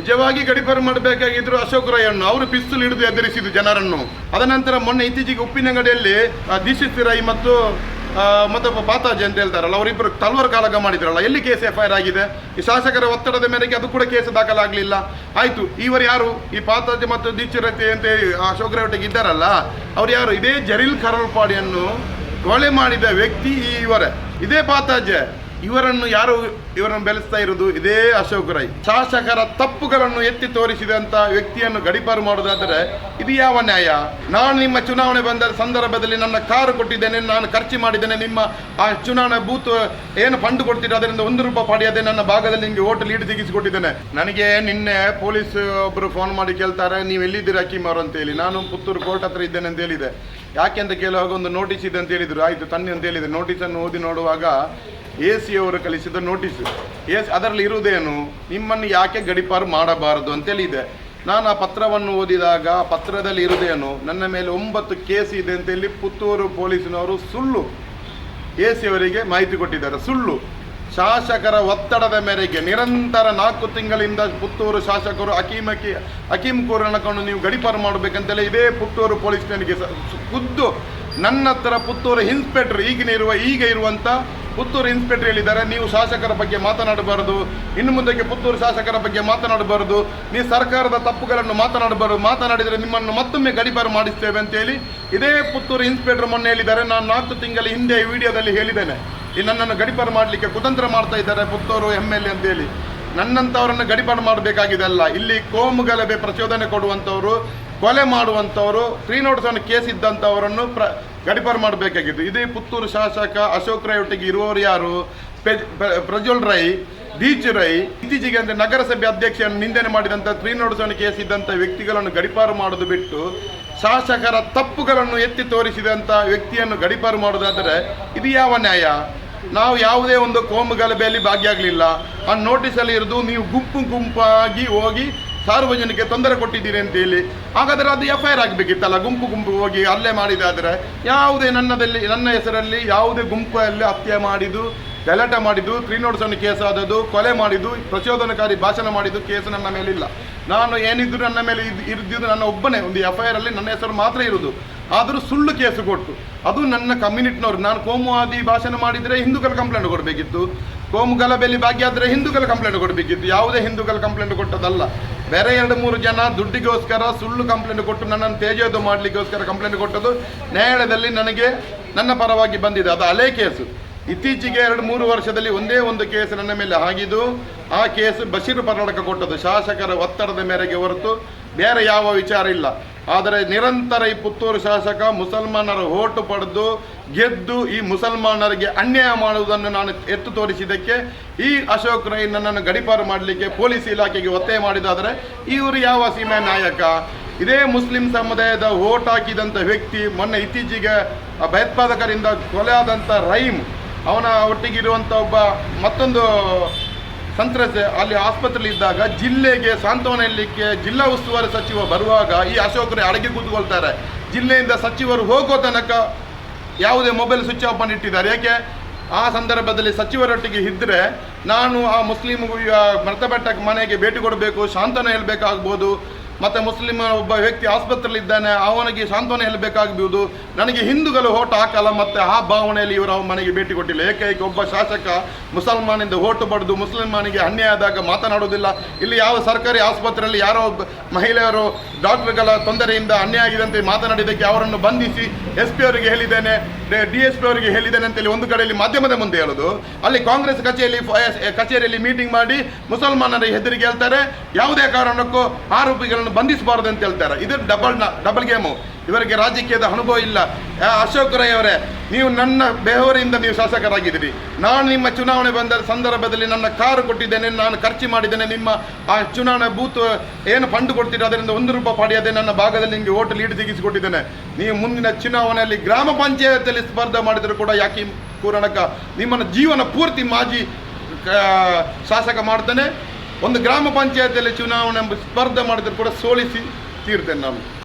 ನಿಜವಾಗಿ ಗಡಿಪಾರು ಮಾಡಬೇಕಾಗಿದ್ರು ಅಶೋಕ್ ರೈಯನ್ನು ಅವರು ಪಿಸ್ತೂಲ್ ಹಿಡಿದು ಎದುರಿಸಿದ್ದು ಜನರನ್ನು. ಅದನಂತರ ಮೊನ್ನೆ ಇತ್ತೀಚೆಗೆ ಉಪ್ಪಿನಂಗಡಿಯಲ್ಲಿ ದೀಕ್ಷಿತ್ ರೈ ಮತ್ತು ಮತ್ತೊಬ್ಬ ಪಾತಾಜಿ ಅಂತ ಹೇಳ್ತಾರಲ್ಲ, ಅವರಿಬ್ಬರು ತಲ್ವರ್ ಕಾಲಗ ಮಾಡಿದ್ರಲ್ಲ, ಎಲ್ಲಿ ಕೇಸ್ ಎಫ್ ಐ ಆಗಿದೆ? ಈ ಶಾಸಕರ ಒತ್ತಡದ ಮೇರೆಗೆ ಅದು ಕೂಡ ಕೇಸ್ ದಾಖಲಾಗಲಿಲ್ಲ. ಆಯಿತು, ಇವರು ಯಾರು? ಈ ಪಾತಾಜಿ ಮತ್ತು ದೀಕ್ಷಿರತೆ ಅಂತ ಅಶೋಕ್ ಒಟ್ಟಿಗೆ ಇದ್ದಾರಲ್ಲ, ಅವ್ರು ಯಾರು? ಇದೇ ಜರೀಲ್ ಖರಲ್ಪಾಡಿಯನ್ನು ಕೊಲೆ ಮಾಡಿದ ವ್ಯಕ್ತಿ ಇವರೇ. ಇದೇ ಪಾತಾಜೆ ಇವರನ್ನು ಯಾರು ಇವರನ್ನು ಬೆಳೆಸ್ತಾ ಇರುವುದು ಇದೇ ಅಶೋಕ್ ರೈ ಶಾಸಕರ ತಪ್ಪುಗಳನ್ನು ಎತ್ತಿ ತೋರಿಸಿದಂತ ವ್ಯಕ್ತಿಯನ್ನು ಗಡಿಪಾರು ಮಾಡೋದಾದರೆ ಇದು ಯಾವ ನ್ಯಾಯ? ನಾನು ನಿಮ್ಮ ಚುನಾವಣೆ ಬಂದ ಸಂದರ್ಭದಲ್ಲಿ ನನ್ನ ಕಾರು ಕೊಟ್ಟಿದ್ದೇನೆ, ನಾನು ಖರ್ಚು ಮಾಡಿದ್ದೇನೆ, ನಿಮ್ಮ ಆ ಚುನಾವಣಾ ಬೂತ್ ಏನು ಫಂಡ್ ಕೊಡ್ತೀರಿ ಅದರಿಂದ ಒಂದು ರೂಪಾಯಿ ಪಡೆಯದೆ ನನ್ನ ಭಾಗದಲ್ಲಿ ನಿಮಗೆ ಓಟ್ ಲೀಡ್ ತೆಗೆಸಿಕೊಟ್ಟಿದ್ದೇನೆ. ನನಗೆ ನಿನ್ನೆ ಪೊಲೀಸ್ ಒಬ್ಬರು ಫೋನ್ ಮಾಡಿ ಕೇಳ್ತಾರೆ, ನೀವು ಎಲ್ಲಿದ್ದೀರಾ ಹಕೀಮ್ ಅವರು ಅಂತ ಹೇಳಿ. ನಾನು ಪುತ್ತೂರು ಕೋರ್ಟ್ ಹತ್ರ ಇದ್ದೇನೆ ಅಂತ ಹೇಳಿದೆ. ಯಾಕೆ ಅಂತ ಕೇಳುವಾಗ ಒಂದು ನೋಟಿಸ್ ಇದೆ ಅಂತ ಹೇಳಿದ್ರು. ಆಯ್ತು, ತನ್ನಿ ಅಂತ ಹೇಳಿದೆ. ನೋಟಿಸನ್ನು ಓದಿ ನೋಡುವಾಗ ಎ ಸಿ ಅವರು ಕಲಿಸಿದ ನೋಟಿಸ್ ಎಸ್ ಅದರಲ್ಲಿ ಇರುವುದೇನು? ನಿಮ್ಮನ್ನು ಯಾಕೆ ಗಡಿಪಾರು ಮಾಡಬಾರದು ಅಂತೇಳಿ ಇದೆ. ನಾನು ಆ ಪತ್ರವನ್ನು ಓದಿದಾಗ ಆ ಪತ್ರದಲ್ಲಿ ಇರುವುದೇನು? ನನ್ನ ಮೇಲೆ ಒಂಬತ್ತು ಕೇಸ್ ಇದೆ ಅಂತೇಳಿ ಪುತ್ತೂರು ಪೊಲೀಸಿನವರು ಸುಳ್ಳು ಎ ಸಿ ಅವರಿಗೆ ಮಾಹಿತಿ ಕೊಟ್ಟಿದ್ದಾರೆ. ಸುಳ್ಳು. ಶಾಸಕರ ಒತ್ತಡದ ಮೇರೆಗೆ ನಿರಂತರ ನಾಲ್ಕು ತಿಂಗಳಿಂದ ಪುತ್ತೂರು ಶಾಸಕರು ಅಕೀಮ್ ಅಕಿ ಕೂರನಕೊಂಡು ನೀವು ಗಡಿಪಾರು ಮಾಡಬೇಕಂತೇಳಿ ಇದೇ ಪುತ್ತೂರು ಪೊಲೀಸ್ ಸು- ಖುದ್ದು ನನ್ನ ಹತ್ರ ಪುತ್ತೂರು ಇನ್ಸ್ಪೆಕ್ಟರ್ ಈಗಿನ ಇರುವ ಈಗ ಇರುವಂಥ ಪುತ್ತೂರು ಇನ್ಸ್ಪೆಕ್ಟರ್ ಹೇಳಿದ್ದಾರೆ ನೀವು ಶಾಸಕರ ಬಗ್ಗೆ ಮಾತನಾಡಬಾರದು. ಇನ್ನು ಮುಂದಕ್ಕೆ ಪುತ್ತೂರು ಶಾಸಕರ ಬಗ್ಗೆ ಮಾತನಾಡಬಾರದು. ನೀವು ಸರ್ಕಾರದ ತಪ್ಪುಗಳನ್ನು ಮಾತನಾಡಬಾರದು. ಮಾತನಾಡಿದರೆ ನಿಮ್ಮನ್ನು ಮತ್ತೊಮ್ಮೆ ಗಡಿಪಾರು ಮಾಡಿಸ್ತೇವೆ ಅಂತೇಳಿ ಇದೇ ಪುತ್ತೂರು ಇನ್ಸ್ಪೆಕ್ಟರ್ ಮೊನ್ನೆ ಹೇಳಿದ್ದಾರೆ. ನಾನು ನಾಲ್ಕು ತಿಂಗಳ ಹಿಂದೆ ವಿಡಿಯೋದಲ್ಲಿ ಹೇಳಿದ್ದೇನೆ. ಈ ನನ್ನನ್ನು ಗಡಿಪಾರು ಮಾಡಲಿಕ್ಕೆ ಕುತಂತ್ರ ಮಾಡ್ತಾ ಇದ್ದಾರೆ ಪುತ್ತೂರು ಎಂ ಎಲ್ ಎ ಅಂತೇಳಿ ನನ್ನಂಥವರನ್ನು ಗಡಿಪಾರು ಮಾಡಬೇಕಾಗಿದೆ ಅಲ್ಲ. ಇಲ್ಲಿ ಕೋಮು ಗಲಭೆ ಪ್ರಚೋದನೆ ಕೊಡುವಂಥವರು ಕೊಲೆ ಮಾಡುವಂಥವರು ತ್ರೀ ನೋಟ್ಸ್ ಅನ್ನು ಕೇಸ್ ಇದ್ದಂಥವರನ್ನು ಪ್ರ, ಗಡಿಪಾರು ಮಾಡಬೇಕಾಗಿತ್ತು. ಇದೇ ಪುತ್ತೂರು ಶಾಸಕ ಅಶೋಕ್ ರೈ ಒಟ್ಟಿಗೆ ಇರುವವರು ಯಾರು? ಪ್ರಜ್ವಲ್ ರೈ, ದೀಚ್ ರೈ. ಇತ್ತೀಚೆಗೆ ಅಂದರೆ ನಗರಸಭೆ ಅಧ್ಯಕ್ಷರನ್ನು ನಿಂದನೆ ಮಾಡಿದಂಥ ತ್ರೀ ನೋಟ್ಸ್ ಅನ್ನು ಕೇಸ್ ಇದ್ದಂಥ ವ್ಯಕ್ತಿಗಳನ್ನು ಗಡಿಪಾರು ಮಾಡೋದು ಬಿಟ್ಟು, ಶಾಸಕರ ತಪ್ಪುಗಳನ್ನು ಎತ್ತಿ ತೋರಿಸಿದಂಥ ವ್ಯಕ್ತಿಯನ್ನು ಗಡಿಪಾರು ಮಾಡೋದಾದರೆ ಇದು ಯಾವ ನ್ಯಾಯ? ನಾವು ಯಾವುದೇ ಒಂದು ಕೋಮು ಗಲಭೆಯಲ್ಲಿ ಭಾಗಿಯಾಗಲಿಲ್ಲ. ಆ ನೋಟಿಸಲ್ಲಿ ಇರೋದು ನೀವು ಗುಂಪು ಗುಂಪಾಗಿ ಹೋಗಿ ಸಾರ್ವಜನಿಕ ತೊಂದರೆ ಕೊಟ್ಟಿದ್ದೀರಿ ಅಂತ ಹೇಳಿ. ಹಾಗಾದರೆ ಅದು ಎಫ್ ಐ ಆರ್ ಆಗಬೇಕಿತ್ತಲ್ಲ? ಗುಂಪು ಗುಂಪು ಹೋಗಿ ಹಲ್ಲೆ ಮಾಡಿದಾದರೆ ಯಾವುದೇ ನನ್ನದಲ್ಲಿ, ನನ್ನ ಹೆಸರಲ್ಲಿ ಯಾವುದೇ ಗುಂಪಲ್ಲಿ ಹತ್ಯೆ ಮಾಡಿದ್ದು, ಗಲಾಟೆ ಮಾಡಿದ್ದು, ತ್ರೀ ನೋಟ್ಸನ್ನು ಕೇಸ್ ಆದದ್ದು, ಕೊಲೆ ಮಾಡಿದ್ದು, ಪ್ರಚೋದನಕಾರಿ ಭಾಷಣ ಮಾಡಿದ್ದು ಕೇಸ್ ನನ್ನ ಮೇಲಿಲ್ಲ. ನಾನು ಏನಿದ್ರು ನನ್ನ ಮೇಲೆ ಇದು, ಇರ್ದಿದ್ದು ನನ್ನ ಒಬ್ಬನೇ. ಒಂದು ಎಫ್ ಐ ಆರಲ್ಲಿ ಅಲ್ಲಿ ನನ್ನ ಹೆಸರು ಮಾತ್ರ ಇರುವುದು ಆದರೂ ಸುಳ್ಳು ಕೇಸು ಕೊಟ್ಟು, ಅದು ನನ್ನ ಕಮ್ಯುನಿಟಿನವರು. ನಾನು ಕೋಮುವಾದಿ ಭಾಷಣ ಮಾಡಿದರೆ ಹಿಂದೂಗಳ ಕಂಪ್ಲೇಂಟ್ ಕೊಡಬೇಕಿತ್ತು. ಕೋಮು ಗಲಭೆಯಲ್ಲಿ ಭಾಗಿಯಾದರೆ ಹಿಂದೂಗಳ ಕಂಪ್ಲೇಂಟ್ ಕೊಡಬೇಕಿತ್ತು. ಯಾವುದೇ ಹಿಂದೂಗಳ ಕಂಪ್ಲೇಂಟ್ ಕೊಟ್ಟದಲ್ಲ ಬೇರೆ ಎರಡು ಮೂರು ಜನ ದುಡ್ಡಿಗೋಸ್ಕರ ಸುಳ್ಳು ಕಂಪ್ಲೇಂಟ್ ಕೊಟ್ಟು ನನ್ನನ್ನು ತೇಜೋದು ಮಾಡಲಿಕ್ಕೋಸ್ಕರ ಕಂಪ್ಲೇಂಟ್ ಕೊಟ್ಟದ್ದು ನ್ಯಾಯಾಲಯದಲ್ಲಿ ನನಗೆ ನನ್ನ ಪರವಾಗಿ ಬಂದಿದೆ. ಅದು ಹಳೆ ಕೇಸು. ಇತ್ತೀಚೆಗೆ ಎರಡು ಮೂರು ವರ್ಷದಲ್ಲಿ ಒಂದೇ ಒಂದು ಕೇಸ್ ನನ್ನ ಮೇಲೆ ಆಗಿದ್ದು, ಆ ಕೇಸ್ ಬಶೀರ್ ಪರ್ನಾಟಕ ಕೊಟ್ಟದ್ದು. ಶಾಸಕರ ಒತ್ತಡದ ಮೇರೆಗೆ ಹೊರತು ಬೇರೆ ಯಾವ ವಿಚಾರ ಇಲ್ಲ. ಆದರೆ ನಿರಂತರ ಈ ಪುತ್ತೂರು ಶಾಸಕ ಮುಸಲ್ಮಾನರ ಓಟು ಪಡೆದು ಗೆದ್ದು ಈ ಮುಸಲ್ಮಾನರಿಗೆ ಅನ್ಯಾಯ ಮಾಡುವುದನ್ನು ನಾನು ಎತ್ತು ತೋರಿಸಿದ್ದಕ್ಕೆ ಈ ಅಶೋಕ್ ರೈ ನನ್ನನ್ನು ಗಡಿಪಾರು ಮಾಡಲಿಕ್ಕೆ ಪೊಲೀಸ್ ಇಲಾಖೆಗೆ ಒತ್ತಾಯ ಮಾಡಿದಾದರೆ ಇವರು ಯಾವ ಸೀಮೆ ನಾಯಕ? ಇದೇ ಮುಸ್ಲಿಂ ಸಮುದಾಯದ ಓಟ್ ಹಾಕಿದಂಥ ವ್ಯಕ್ತಿ, ಮೊನ್ನೆ ಇತ್ತೀಚೆಗೆ ಭಯೋತ್ಪಾದಕರಿಂದ ಕೊಲೆ ಆದಂಥ ರೈಮ್, ಅವನ ಒಟ್ಟಿಗಿರುವಂಥ ಒಬ್ಬ ಮತ್ತೊಂದು ಸಂತ್ರಸ್ತೆ ಅಲ್ಲಿ ಆಸ್ಪತ್ರೆಯಲ್ಲಿ ಇದ್ದಾಗ ಜಿಲ್ಲೆಗೆ ಸಾಂತ್ವನ ಹೇಳಲಿಕ್ಕೆ ಜಿಲ್ಲಾ ಉಸ್ತುವಾರಿ ಸಚಿವ ಬರುವಾಗ ಈ ಅಶೋಕರೇ ಅಡಗಿ ಕೂತ್ಕೊಳ್ತಾರೆ. ಜಿಲ್ಲೆಯಿಂದ ಸಚಿವರು ಹೋಗೋ ತನಕ ಯಾವುದೇ ಮೊಬೈಲ್ ಸ್ವಿಚ್ ಆಫ್ ಮಾಡಿಟ್ಟಿದ್ದಾರೆ ಯಾಕೆ? ಆ ಸಂದರ್ಭದಲ್ಲಿ ಸಚಿವರೊಟ್ಟಿಗೆ ಇದ್ದರೆ ನಾನು ಆ ಮುಸ್ಲಿಂ ಮೃತಪಟ್ಟ ಮನೆಗೆ ಭೇಟಿ ಕೊಡಬೇಕು, ಸಾಂತ್ವನ ಹೇಳಬೇಕಾಗ್ಬೋದು. ಮತ್ತು ಮುಸ್ಲಿಂ ಒಬ್ಬ ವ್ಯಕ್ತಿ ಆಸ್ಪತ್ರೆಯಲ್ಲಿ ಇದ್ದಾನೆ ಅವನಿಗೆ ಸಾಂತ್ವನ ಹೇಳಬೇಕಾಗಬಹುದು ನನಗೆ ಹಿಂದೂಗಳು ಓಟ್ ಹಾಕಲ್ಲ, ಮತ್ತು ಆ ಭಾವನೆಯಲ್ಲಿ ಇವರು ಮನೆಗೆ ಭೇಟಿ ಕೊಟ್ಟಿಲ್ಲ. ಏಕೈಕ ಒಬ್ಬ ಶಾಸಕ ಮುಸಲ್ಮಾನಿಂದ ಓಟು ಪಡೆದು ಮುಸ್ಲಿಮಾನಿಗೆ ಅನ್ಯಾಯ ಆದಾಗ ಮಾತನಾಡುವುದಿಲ್ಲ. ಇಲ್ಲಿ ಯಾವ ಸರ್ಕಾರಿ ಆಸ್ಪತ್ರೆಯಲ್ಲಿ ಯಾರೋ ಒಬ್ಬ ಮಹಿಳೆಯರು ಡಾಕ್ಟರ್ಗಳ ತೊಂದರೆಯಿಂದ ಅನ್ಯಾಯ ಆಗಿದೆ ಅಂತ ಮಾತನಾಡಿದ್ದಕ್ಕೆ ಅವರನ್ನು ಬಂಧಿಸಿ ಎಸ್ ಪಿ ಅವರಿಗೆ ಹೇಳಿದ್ದೇನೆ, ಡಿ ಎಸ್ ಪಿ ಅವರಿಗೆ ಹೇಳಿದ್ದೇನೆ ಅಂತೇಳಿ ಒಂದು ಕಡೆಯಲ್ಲಿ ಮಾಧ್ಯಮದ ಮುಂದೆ ಹೇಳೋದು. ಅಲ್ಲಿ ಕಾಂಗ್ರೆಸ್ ಕಚೇರಿಯಲ್ಲಿ ಕಚೇರಿಯಲ್ಲಿ ಮೀಟಿಂಗ್ ಮಾಡಿ ಮುಸಲ್ಮಾನರ ಹೆದರಿಗೆ ಹೇಳ್ತಾರೆ. ಯಾವುದೇ ಕಾರಣಕ್ಕೂ ಆರೋಪಿಗಳನ್ನು ಬಂಧಿಸಬಾರದು ಅಂತ ಹೇಳ್ತಾರೆ. ಇದು ಡಬಲ್ ಡಬಲ್ ಗೇಮು ಇವರಿಗೆ ರಾಜಕೀಯದ ಅನುಭವ ಇಲ್ಲ. ಅಶೋಕ್ ರೈ ಅವರೇ, ನೀವು ನನ್ನ ಬೆಹವರಿಂದ ನೀವು ಶಾಸಕರಾಗಿದ್ದೀರಿ. ನಾನು ನಿಮ್ಮ ಚುನಾವಣೆ ಬಂದ ಸಂದರ್ಭದಲ್ಲಿ ನನ್ನ ಕಾರು ಕೊಟ್ಟಿದ್ದೇನೆ, ನಾನು ಖರ್ಚು ಮಾಡಿದ್ದೇನೆ, ನಿಮ್ಮ ಆ ಚುನಾವಣಾ ಬೂತ್ ಏನು ಫಂಡ್ ಕೊಡ್ತೀರಿ, ಅದರಿಂದ ಒಂದು ರೂಪಾಯಿ ಪಡೆಯದೆ ನನ್ನ ಭಾಗದಲ್ಲಿ ನಿಮಗೆ ಓಟ್ ಲೀಡ್ ತೆಗೆಸಿಕೊಟ್ಟಿದ್ದೇನೆ. ನೀವು ಮುಂದಿನ ಚುನಾವಣೆಯಲ್ಲಿ ಗ್ರಾಮ ಪಂಚಾಯತಿಯಲ್ಲಿ ಸ್ಪರ್ಧೆ ಮಾಡಿದರೂ ಕೂಡ ಯಾಕೆ ಕೂರಣಕ ನಿಮ್ಮನ್ನು ಜೀವನ ಪೂರ್ತಿ ಮಾಜಿ ಶಾಸಕ ಮಾಡ್ತಾನೆ. ಒಂದು ಗ್ರಾಮ ಪಂಚಾಯತಿಯಲ್ಲಿ ಚುನಾವಣೆ ಸ್ಪರ್ಧೆ ಮಾಡಿದ್ರು ಕೂಡ ಸೋಲಿಸಿ ತೀರ್ತೇನೆ ನಾನು.